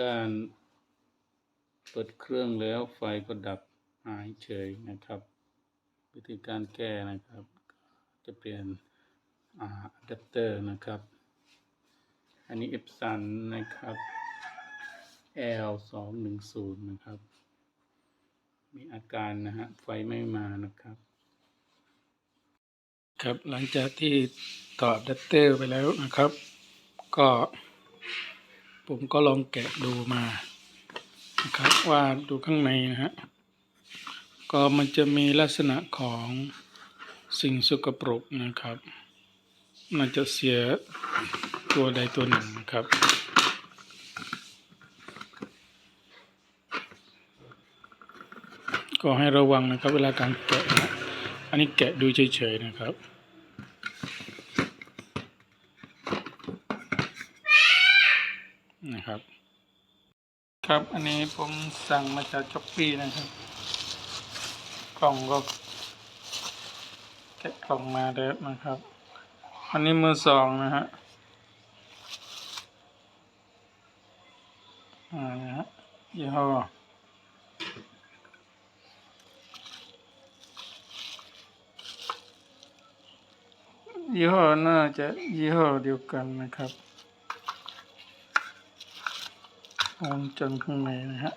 การเปิดเครื่องแล้วไฟก็ดับหายเฉยนะครับ วิธีการแก้นะครับ จะเปลี่ยนอะแดปเตอร์นะครับ อันนี้ Epson นนะครับ L 2 1 0 นะครับ มีอาการนะฮะไฟไม่มานะครับ ครับหลังจากที่ต่อแดปเตอร์ไปแล้วนะครับ ก็ ผมก็ลองแกะดูมานะครับว่าดูข้างในนะฮะก็มันจะมีลักษณะของสิ่งสกปรกนะครับมันจะเสียตัวใดตัวหนึ่งนะครับก็ให้ระวังนะครับเวลาการแกะนะอันนี้แกะดูเฉยๆนะครับนะครับ ครับ อันนี้ผมสั่งมาจากช้อปปี้นะครับ กล่องก็แกะกล่องมาแล้วนะครับ อันนี้มือสองนะฮะอ่านะฮะยี่ห้อยี่ห้อน่าจะยี่ห้อเดียวกันนะครับ วงจนข้างในนะฮะ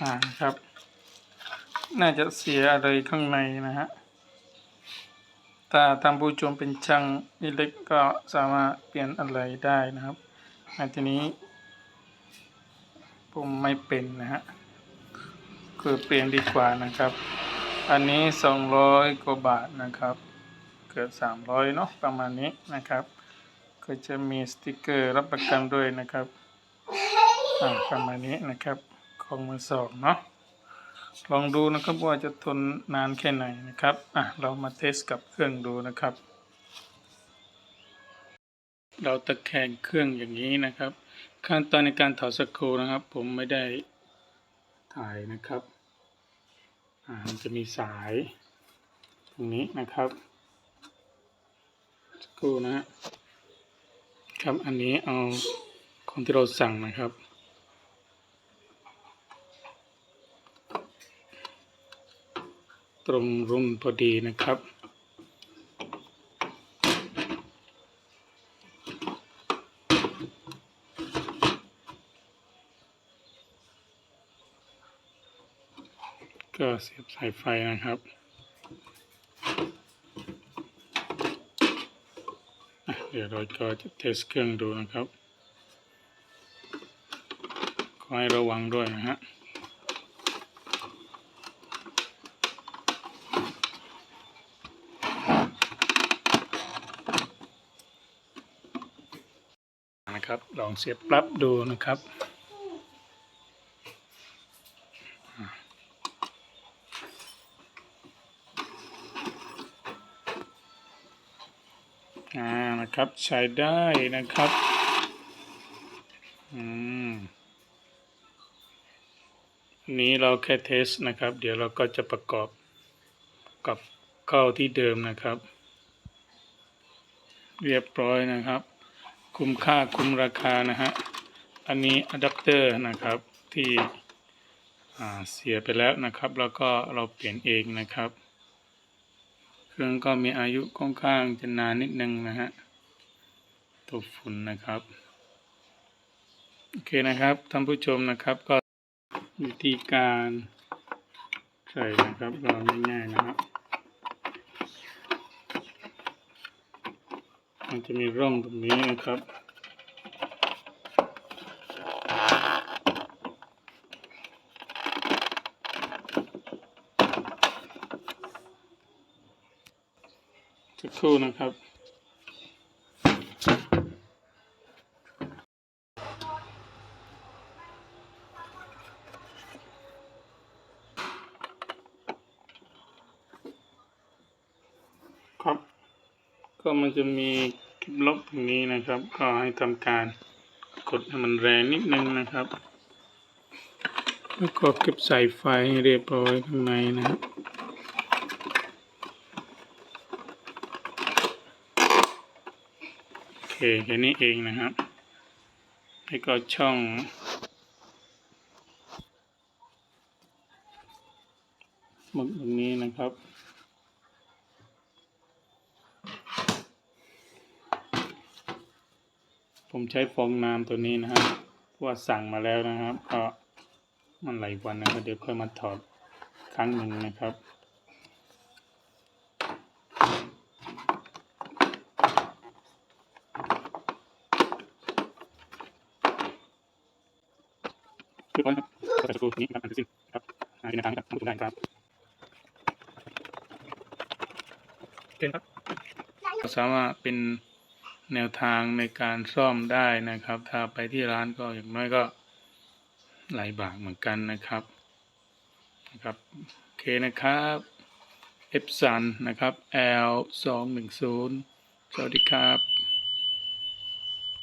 อ่าครับ น่าจะเสียอะไรข้างในนะฮะถ้าทางผู้ชมเป็นช่างอิเล็กก็สามารถเปลี่ยนอะไรได้นะครับอันทีนี้ ผมไม่เป็นนะฮะ คือเปลี่ยนดีกว่านะครับ อันนี้สองร้อยกว่าบาทนะครับ เกือบสามร้อยเนาะประมาณนี้นะครับ ก็จะมีสติกเกอร์รับประกันด้วยนะครับอ่าประมาณนี้นะครับของมือสองเนาะลองดูนะครับว่าจะทนนานแค่ไหนนะครับอะเรามาเทสกับเครื่องดูนะครับ เราตะแคงเครื่องอย่างนี้นะครับ ขั้นตอนในการถอดสกรูนะครับ ผมไม่ได้ถ่ายนะครับอ่ามันจะมีสาย ตรงนี้นะครับ สกรูนะฮะครับอันนี้เอาของที่เราสั่งนะครับ ตรงรุ่นพอดีนะครับก็เสียบสายไฟนะครับอะ เดี๋ยวเราก็จะเทสเครื่องดูนะครับขอให้ระวังด้วยนะฮะนะครับ ลองเสียบปลั๊บดูนะครับ นะครับ ใช้ได้นะครับ อืมนี้เราแค่เทสนะครับ เดี๋ยวเราก็จะประกอบกับเข้าที่เดิมนะครับ เรียบร้อยนะครับ คุ้มค่าคุ้มราคานะฮะ อันนี้อะแดปเตอร์นะครับที่เสียไปแล้วนะครับ แล้วก็เราเปลี่ยนเองนะครับ เครื่องก็มีอายุค่อนข้างจะนานนิดนึงนะฮะ ตัวฝุ่นนะครับโอเคนะครับท่านผู้ชมนะครับก็วิธีการใส่นะครับก็ง่ายๆนะครับมันจะมีร่องตรงนี้นะครับสักครู่นะครับ ครับ ก็มันจะมีคลิปลบตรงนี้นะครับ ก็ให้ทำการกดให้มันแรงนิดนึงนะครับ แล้วก็เก็บใส่ไฟให้เรียบร้อยข้างในนะครับแค่นี้เองนะครับแล้วก็ช่องหมึกตรงนี้นะครับ ผมใช้ฟองน้ำตัวนี้นะครับเพราะว่าสั่งมาแล้วนะครับ ก็มันหลายวันนะครับเดี๋ยวค่อยมาถอดครั้งหนึ่งนะครับเรียบร้อยครับก็ใส่สกรูนี้นะครับอันที่สิ้นครับอ่าเป็นแนวทางที่ทำให้ได้ครับโอเคครับสามารถเป็น แนวทางในการซ่อมได้นะครับ ถ้าไปที่ร้านก็อย่างน้อยก็หลายบาทเหมือนกันนะครับนะครับโอเคนะครับเอฟซันนะครับ L 2 1 0สวัสดีครับ